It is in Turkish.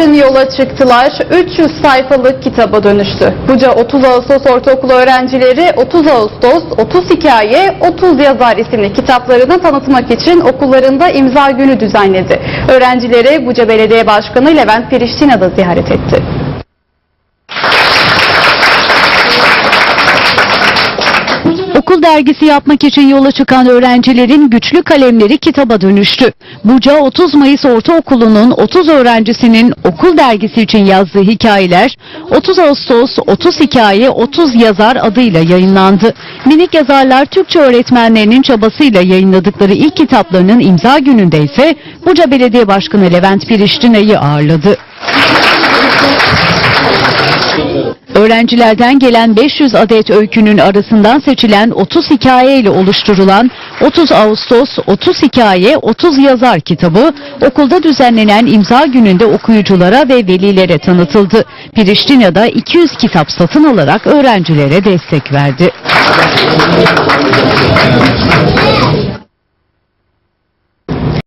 için yola çıktılar. 300 sayfalık kitaba dönüştü. Buca 30 Ağustos Ortaokulu öğrencileri 30 Ağustos 30 Hikaye 30 Yazar isimli kitaplarını tanıtmak için okullarında imza günü düzenledi. Öğrencileri Buca Belediye Başkanı Levent Periştina da ziyaret etti. Okul dergisi yapmak için yola çıkan öğrencilerin güçlü kalemleri kitaba dönüştü. Buca 30 Mayıs Ortaokulu'nun 30 öğrencisinin okul dergisi için yazdığı hikayeler 30 Ağustos 30 Hikaye 30 Yazar adıyla yayınlandı. Minik yazarlar Türkçe öğretmenlerinin çabasıyla yayınladıkları ilk kitaplarının imza gününde ise Buca Belediye Başkanı Levent Piriştina'yı ağırladı. Öğrencilerden gelen 500 adet öykünün arasından seçilen 30 hikaye ile oluşturulan 30 Ağustos 30 Hikaye 30 Yazar kitabı okulda düzenlenen imza gününde okuyuculara ve velilere tanıtıldı. Priştina'da 200 kitap satın alarak öğrencilere destek verdi.